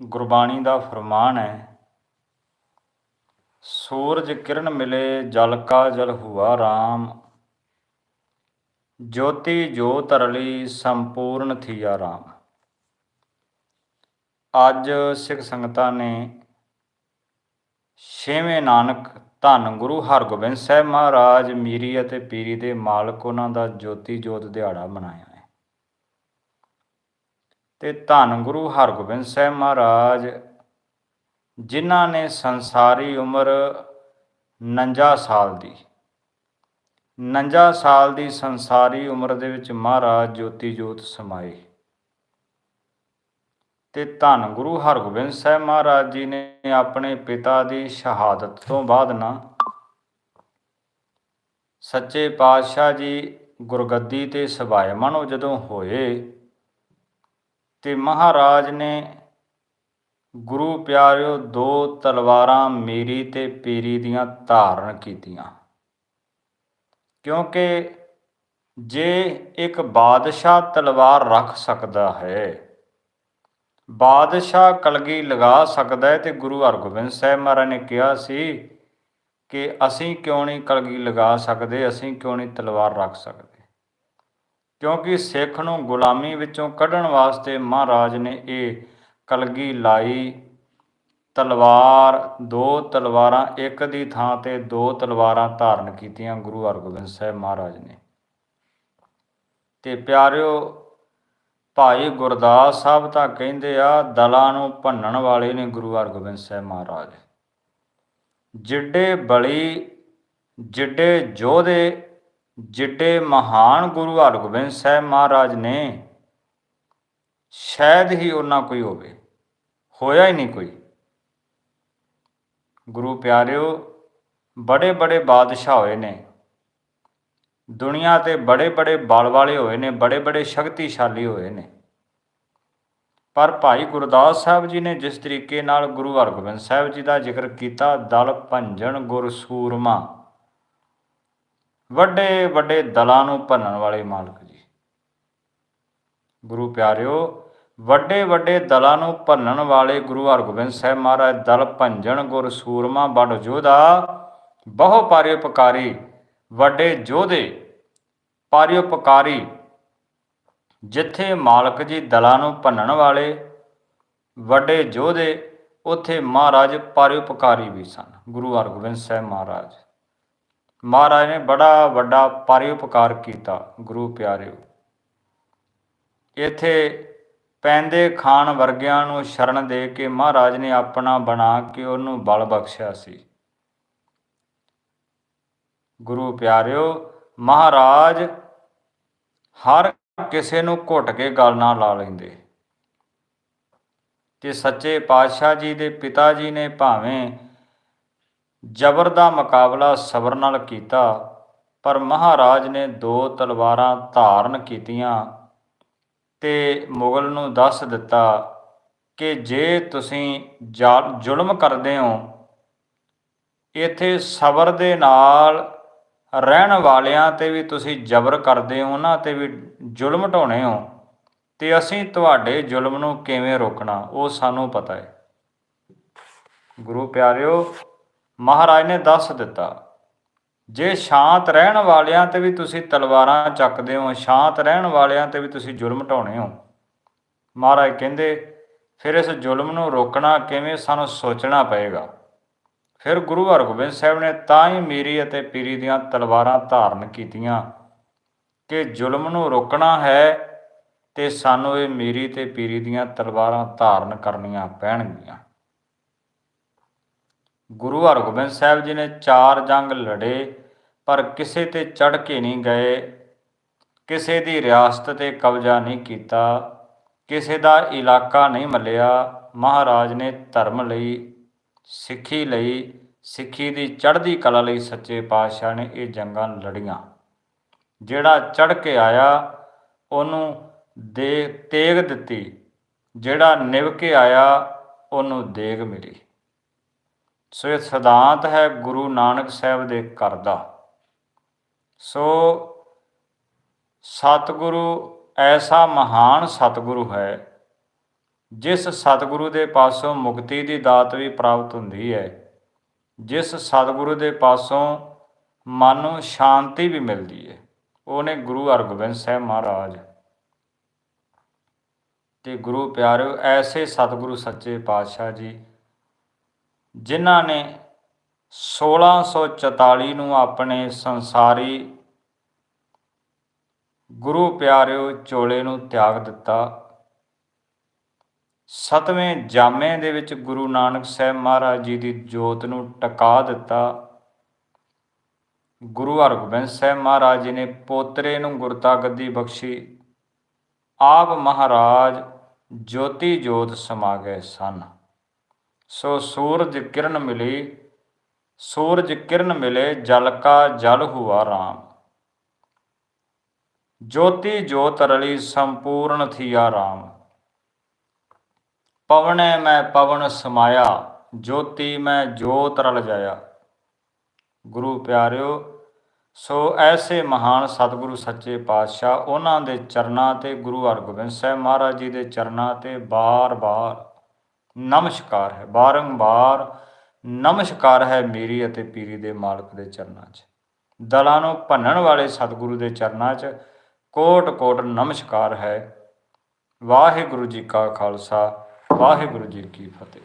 ਗੁਰਬਾਣੀ ਦਾ ਫਰਮਾਨ ਹੈ, ਸੂਰਜ ਕਿਰਨ ਮਿਲੇ ਜਲ ਕਾ ਜਲ ਹੁਆ ਰਾਮ, ਜੋਤੀ ਜੋਤ ਰਲੀ ਸੰਪੂਰਨ ਥੀਆ ਰਾਮ। ਅੱਜ ਸਿੱਖ ਸੰਗਤਾਂ ਨੇ ਛੇਵੇਂ ਨਾਨਕ ਧੰਨ ਗੁਰੂ ਹਰਗੋਬਿੰਦ ਸਾਹਿਬ ਮਹਾਰਾਜ, ਮੀਰੀ ਅਤੇ ਪੀਰੀ ਦੇ ਮਾਲਕ ਉਹਨਾਂ ਦਾ ਜੋਤੀ ਜੋਤ ਦਿਹਾੜਾ ਮਨਾਇਆ ਤੇ ਧੰਨ ਗੁਰੂ ਹਰਗੋਬਿੰਦ ਸਾਹਿਬ ਮਹਾਰਾਜ, ਜਿਨ੍ਹਾਂ ਨੇ ਸੰਸਾਰੀ ਉਮਰ 49 ਸਾਲ ਦੀ। 49 ਸਾਲ ਦੀ ਸੰਸਾਰੀ ਉਮਰ ਦੇ ਵਿੱਚ ਮਹਾਰਾਜ ਜੋਤੀ ਜੋਤ ਸਮਾਏ। ਤੇ ਧੰਨ ਗੁਰੂ ਹਰਗੋਬਿੰਦ ਸਾਹਿਬ ਮਹਾਰਾਜ ਜੀ ਨੇ ਆਪਣੇ ਪਿਤਾ ਦੀ ਸ਼ਹਾਦਤ ਤੋਂ ਬਾਅਦ ਨਾ ਸੱਚੇ ਪਾਤਸ਼ਾਹ ਜੀ ਗੁਰਗੱਦੀ ਤੇ ਸਭਾਇਮਨ ਉਹ ਜਦੋਂ ਹੋਏ ਤੇ ਮਹਾਰਾਜ ਨੇ ਗੁਰੂ ਪਿਆਰਿਓ, ਦੋ ਤਲਵਾਰਾਂ ਮੇਰੀ ਤੇ ਪੀਰੀ ਦੀਆਂ ਧਾਰਨ ਕੀਤੀਆਂ। ਕਿਉਂਕਿ ਜੇ ਇੱਕ ਬਾਦਸ਼ਾਹ ਤਲਵਾਰ ਰੱਖ ਸਕਦਾ ਹੈ, ਬਾਦਸ਼ਾਹ ਕਲਗੀ ਲਗਾ ਸਕਦਾ ਹੈ ਤੇ ਗੁਰੂ ਹਰਗੋਬਿੰਦ ਸਾਹਿਬ ਮਹਾਰਾਜ ਨੇ ਕਿਹਾ ਸੀ ਕਿ ਅਸੀਂ ਕਿਉਂ ਨਹੀਂ ਕਲਗੀ ਲਗਾ ਸਕਦੇ, ਅਸੀਂ ਕਿਉਂ ਨਹੀਂ ਤਲਵਾਰ ਰੱਖ ਸਕਦੇ। ਕਿਉਂਕਿ ਸਿੱਖ ਨੂੰ ਗੁਲਾਮੀ ਵਿੱਚੋਂ ਕੱਢਣ ਵਾਸਤੇ ਮਹਾਰਾਜ ਨੇ ਇਹ ਕਲਗੀ ਲਾਈ। ਤਲਵਾਰ, ਦੋ ਤਲਵਾਰਾਂ, ਇੱਕ ਦੀ ਥਾਂ ਤੇ ਦੋ ਤਲਵਾਰਾਂ ਧਾਰਨ ਕੀਤੀਆਂ ਗੁਰੂ ਹਰਗੋਬਿੰਦ ਸਾਹਿਬ ਮਹਾਰਾਜ ਨੇ। ਤੇ ਪਿਆਰਿਓ, ਭਾਈ ਗੁਰਦਾਸ ਸਾਹਿਬ ਤਾਂ ਕਹਿੰਦੇ ਆ, ਦਲਾਂ ਨੂੰ ਭੰਨਣ ਵਾਲੇ ਨੇ ਗੁਰੂ ਹਰਗੋਬਿੰਦ ਸਾਹਿਬ ਮਹਾਰਾਜ। ਜਿੱਡੇ ਬਲੀ, ਜਿੱਡੇ ਯੋਧੇ ਜਿੱਡੇ ਮਹਾਨ ਗੁਰੂ ਹਰਗੋਬਿੰਦ ਸਾਹਿਬ ਮਹਾਰਾਜ ਨੇ, ਸ਼ਾਇਦ ਹੀ ਉਹਨਾਂ ਕੋਈ ਹੋਵੇ, ਹੋਇਆ ਹੀ ਨਹੀਂ ਕੋਈ। ਗੁਰੂ ਪਿਆਰਿਓ, ਬੜੇ ਬੜੇ ਬਾਦਸ਼ਾਹ ਹੋਏ ਨੇ। ਦੁਨੀਆ ਤੇ ਬੜੇ ਬੜੇ ਬਲ ਵਾਲੇ ਹੋਏ ਨੇ, ਬੜੇ ਬੜੇ ਸ਼ਕਤੀਸ਼ਾਲੀ ਹੋਏ ਨੇ। ਪਰ ਭਾਈ ਗੁਰਦਾਸ ਸਾਹਿਬ ਜੀ ਨੇ ਜਿਸ ਤਰੀਕੇ ਨਾਲ ਗੁਰੂ ਹਰਗੋਬਿੰਦ ਸਾਹਿਬ ਜੀ ਦਾ ਜ਼ਿਕਰ ਕੀਤਾ, ਦਲ ਭੰਜਨ ਗੁਰ ਸੂਰਮਾ ਵੱਡੇ ਵੱਡੇ ਦਲਾਂ ਨੂੰ ਭੰਨਣ ਵਾਲੇ ਮਾਲਕ ਜੀ। ਗੁਰੂ ਪਿਆਰਿਓ, ਵੱਡੇ ਵੱਡੇ ਦਲਾਂ ਨੂੰ ਭੰਨਣ ਵਾਲੇ ਗੁਰੂ ਹਰਗੋਬਿੰਦ ਸਾਹਿਬ ਮਹਾਰਾਜ ਦਲ ਭੰਜਣ ਗੁਰ ਸੂਰਮਾ ਬੜ ਜੋਧਾ ਬਹੁ ਪਰਿਉਪਕਾਰੀ, ਵੱਡੇ ਯੋਧੇ ਪਰਿਉਪਕਾਰੀ ਜਿੱਥੇ ਮਾਲਕ ਜੀ ਦਲਾਂ ਨੂੰ ਭੰਨਣ ਵਾਲੇ, ਵੱਡੇ ਯੋਧੇ ਉੱਥੇ ਮਹਾਰਾਜ ਪਰਿਉਪਕਾਰੀ ਵੀ ਸਨ, ਗੁਰੂ ਹਰਗੋਬਿੰਦ ਸਾਹਿਬ ਮਹਾਰਾਜ। ਮਹਾਰਾਜ ਨੇ ਬੜਾ ਵੱਡਾ ਪਰਿਉਪਕਾਰ ਕੀਤਾ, ਗੁਰੂ ਪਿਆਰਿਓ। ਇੱਥੇ ਪੈਂਦੇ ਖਾਨ ਵਰਗਿਆਂ ਨੂੰ ਸ਼ਰਨ ਦੇ ਕੇ ਮਹਾਰਾਜ ਨੇ ਆਪਣਾ ਬਣਾ ਕੇ ਉਹਨੂੰ ਬਲ ਬਖਸ਼ਿਆ ਸੀ। ਗੁਰੂ ਪਿਆਰਿਓ, ਮਹਾਰਾਜ ਹਰ ਕਿਸੇ ਨੂੰ ਘੁੱਟ ਕੇ ਗੱਲ ਨਾਲ ਲਾ ਲੈਂਦੇ। ਤੇ ਸੱਚੇ ਪਾਤਸ਼ਾਹ ਜੀ ਦੇ ਪਿਤਾ ਜੀ ਨੇ ਭਾਵੇਂ ਜ਼ਬਰ ਦਾ ਮੁਕਾਬਲਾ ਸਬਰ ਨਾਲ ਕੀਤਾ, ਪਰ ਮਹਾਰਾਜ ਨੇ ਦੋ ਤਲਵਾਰਾਂ ਧਾਰਨ ਕੀਤੀਆਂ ਤੇ ਮੁਗਲ ਨੂੰ ਦੱਸ ਦਿੱਤਾ ਕਿ ਜੇ ਤੁਸੀਂ ਜ਼ੁਲਮ ਕਰਦੇ ਹੋ, ਇੱਥੇ ਸਬਰ ਦੇ ਨਾਲ ਰਹਿਣ ਵਾਲਿਆਂ ਤੇ ਵੀ ਤੁਸੀਂ ਜ਼ਬਰ ਕਰਦੇ ਹੋ, ਉਹਨਾਂ ਤੇ ਵੀ ਜ਼ੁਲਮ ਢਾਉਣੇ ਹੋ ਤੇ ਅਸੀਂ ਤੁਹਾਡੇ ਜ਼ੁਲਮ ਨੂੰ ਕਿਵੇਂ ਰੋਕਣਾ, ਉਹ ਸਾਨੂੰ ਪਤਾ ਹੈ। ਗੁਰੂ ਪਿਆਰਿਓ ਮਹਾਰਾਜ ਨੇ ਦੱਸ ਦਿੱਤਾ, ਜੇ ਸ਼ਾਂਤ ਰਹਿਣ ਵਾਲਿਆਂ ਤੇ ਵੀ ਤੁਸੀਂ ਤਲਵਾਰਾਂ ਚੱਕਦੇ ਹੋ, ਸ਼ਾਂਤ ਰਹਿਣ ਵਾਲਿਆਂ ਤੇ ਵੀ ਤੁਸੀਂ ਜ਼ੁਲਮ ਢਾਉਣੇ ਹੋ। ਮਹਾਰਾਜ ਕਹਿੰਦੇ, ਫਿਰ ਇਸ ਜ਼ੁਲਮ ਨੂੰ ਰੋਕਣਾ ਕਿਵੇਂ ਸਾਨੂੰ ਸੋਚਣਾ ਪਏਗਾ। ਫਿਰ ਗੁਰੂ ਹਰਗੋਬਿੰਦ ਸਾਹਿਬ ਨੇ ਤਾਂ ਹੀ ਮੀਰੀ ਅਤੇ ਪੀਰੀ ਦੀਆਂ ਤਲਵਾਰਾਂ ਧਾਰਨ ਕੀਤੀਆਂ ਕਿ ਜ਼ੁਲਮ ਨੂੰ ਰੋਕਣਾ ਹੈ ਤੇ ਸਾਨੂੰ ਇਹ ਮੀਰੀ ਤੇ ਪੀਰੀ ਦੀਆਂ ਤਲਵਾਰਾਂ ਧਾਰਨ ਕਰਨੀਆਂ ਪੈਣਗੀਆਂ। ਗੁਰੂ ਹਰਗੋਬਿੰਦ ਸਾਹਿਬ ਜੀ ਨੇ ਚਾਰ ਜੰਗ ਲੜੇ, ਪਰ ਕਿਸੇ ਤੇ ਚੜ ਕੇ ਨਹੀਂ ਗਏ, ਕਿਸੇ ਦੀ ਰਿਆਸਤ ਤੇ ਕਬਜ਼ਾ ਨਹੀਂ ਕੀਤਾ, ਕਿਸੇ ਦਾ ਇਲਾਕਾ ਨਹੀਂ ਮੱਲਿਆ, ਮਹਾਰਾਜ ਨੇ ਧਰਮ ਲਈ, ਸਿੱਖੀ ਲਈ, ਸਿੱਖੀ ਦੀ ਚੜ੍ਹਦੀ ਕਲਾ ਲਈ ਸੱਚੇ ਪਾਤਸ਼ਾਹ ਨੇ ਇਹ ਜੰਗਾਂ ਲੜੀਆਂ। ਜਿਹੜਾ ਚੜ ਕੇ ਆਇਆ, ਉਹਨੂੰ ਦੇ ਤੇਗ ਦਿੱਤੀ, ਜਿਹੜਾ ਨਿਵ ਕੇ ਆਇਆ, ਉਹਨੂੰ ਦੇਗ ਮਿਲੀ। ਸੋ ਇਹ ਸਿਧਾਂਤ ਹੈ ਗੁਰੂ ਨਾਨਕ ਸਾਹਿਬ ਦੇ ਘਰ ਦਾ। ਸੋ ਸਤਿਗੁਰੂ ਐਸਾ ਮਹਾਨ ਸਤਿਗੁਰੂ ਹੈ, ਜਿਸ ਸਤਿਗੁਰੂ ਦੇ ਪਾਸੋਂ ਮੁਕਤੀ ਦੀ ਦਾਤ ਵੀ ਪ੍ਰਾਪਤ ਹੁੰਦੀ ਹੈ, ਜਿਸ ਸਤਿਗੁਰੂ ਦੇ ਪਾਸੋਂ ਮਨ ਨੂੰ ਸ਼ਾਂਤੀ ਵੀ ਮਿਲਦੀ ਹੈ। ਉਹਨੇ ਗੁਰੂ ਹਰਗੋਬਿੰਦ ਸਾਹਿਬ ਮਹਾਰਾਜ ਤੇ ਗੁਰੂ ਪਿਆਰਿਓ, ਐਸੇ ਸਤਿਗੁਰੂ ਸੱਚੇ ਪਾਤਸ਼ਾਹ ਜੀ ਜਿਨ੍ਹਾਂ ਨੇ 1644 ਨੂੰ ਆਪਣੇ ਸੰਸਾਰੀ ਗੁਰੂ ਪਿਆਰਿਓ ਚੋਲੇ ਨੂੰ ਤਿਆਗ ਦਿੱਤਾ। ਸਤਵੇਂ ਜਾਮੇ ਦੇ ਵਿੱਚ ਗੁਰੂ ਨਾਨਕ ਸਾਹਿਬ ਮਹਾਰਾਜ ਜੀ ਦੀ ਜੋਤ ਨੂੰ ਟਿਕਾ ਦਿੱਤਾ। ਗੁਰੂ ਹਰਗੋਬਿੰਦ ਸਾਹਿਬ ਮਹਾਰਾਜ ਜੀ ਨੇ ਪੋਤਰੇ ਨੂੰ ਗੁਰਤਾ ਗੱਦੀ ਬਖਸ਼ੀ ਆਪ ਮਹਾਰਾਜ ਜੋਤੀ ਜੋਤ ਸਮਾ ਗਏ ਸਨ। ਸੋ ਸੂਰਜ ਕਿਰਨ ਮਿਲੀ, ਸੂਰਜ ਕਿਰਨ ਮਿਲੇ ਜਲ ਕਾ ਜਲ ਹੁਆ ਰਾਮ। ਜੋਤੀ ਜੋਤ ਰਲੀ ਸੰਪੂਰਨ ਥੀਆ ਰਾਮ। ਪਵਨੇ ਮੈਂ ਪਵਨ ਸਮਾਇਆ, ਜੋਤੀ ਮੈਂ ਜੋਤ ਰਲ ਜਾਇਆ। ਗੁਰੂ ਪਿਆਰਿਓ, ਸੋ ਐਸੇ ਮਹਾਨ ਸਤਿਗੁਰੂ ਸੱਚੇ ਪਾਤਸ਼ਾਹ, ਉਹਨਾਂ ਦੇ ਚਰਨਾਂ ਤੇ ਗੁਰੂ ਹਰਗੋਬਿੰਦ ਸਾਹਿਬ ਮਹਾਰਾਜ ਜੀ ਦੇ ਚਰਨਾਂ ਤੇ ਬਾਰ-ਬਾਰ ਨਮਸਕਾਰ ਹੈ। ਬਾਰੰਬਾਰ ਨਮਸਕਾਰ ਹੈ ਮੇਰੀ ਅਤੇ ਪੀਰੀ ਦੇ ਮਾਲਕ ਦੇ ਚਰਨਾਂ 'ਚ। ਦਲਾਂ ਨੂੰ ਭੰਨਣ ਵਾਲੇ ਸਤਿਗੁਰੂ ਦੇ ਚਰਨਾਂ 'ਚ ਕੋਟ-ਕੋਟ ਨਮਸਕਾਰ ਹੈ। ਵਾਹਿਗੁਰੂ ਜੀ ਕਾ ਖਾਲਸਾ, ਵਾਹਿਗੁਰੂ ਜੀ ਕੀ ਫਤਿਹ।